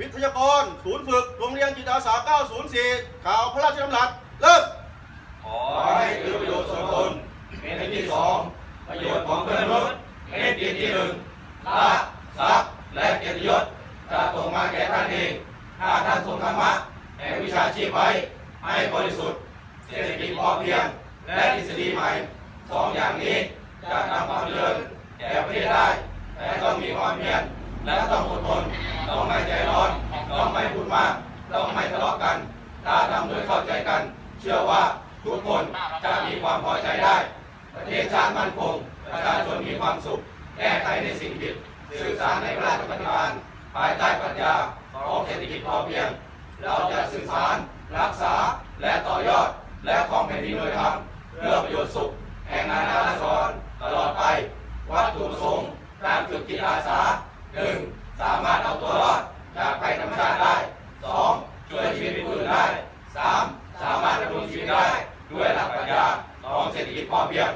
วิทยากร ศูนย์ฝึก โรงเรียนจิตอาสา 904 ข่าวพระราชดำรัส เริ่ม ขอให้ถือประโยชน์ส่วนตนเป็นที่สองประโยชน์ของเพื่อนมนุษย์เป็นที่ที่หนึ่งลาทรัพย์และเกียรติยศจะตกมาแก่ท่านเอง ถ้าท่านทรงธรรมะแห่งวิชาชีพไว้ให้บริสุทธิ์ เศรษฐกิจพอเพียง และทฤษฎีใหม่สองอย่างนี้จะนำความเจริญแก่ประเทศได้ แต่ต้องมีความเพียรและต้องอดทนต้องไม่ใจร้อน ต้องไม่พูดมาก ต้อง ไม่ทะเลาะกัน ถ้าทำโดยเข้าใจกัน เชื่อว่าทุกคนจะมีความพอใจได้ ประเทศชาติมั่นคง ประชาชนมีความสุข แก้ไขในสิ่งผิด สื่อสารในพระราชปฏิบัติภายใต้ปรัชญาของเศรษฐกิจพอเพียง เราจะสื่อสารรักษาและต่อยอด และของแผ่นดินโดยธรรมเพื่อประโยชน์สุข แห่งนานาราษฎรตลอดไป วัตถุประสงค์การฝึกจิตอาสาหนึ่งสามารถเอาตัวรอดจากภัยธรรมชาติได้ 3. สามารถดำรงชีวิตได้ด้วยหลักปัญญาของเศรษฐกิจพอเพียง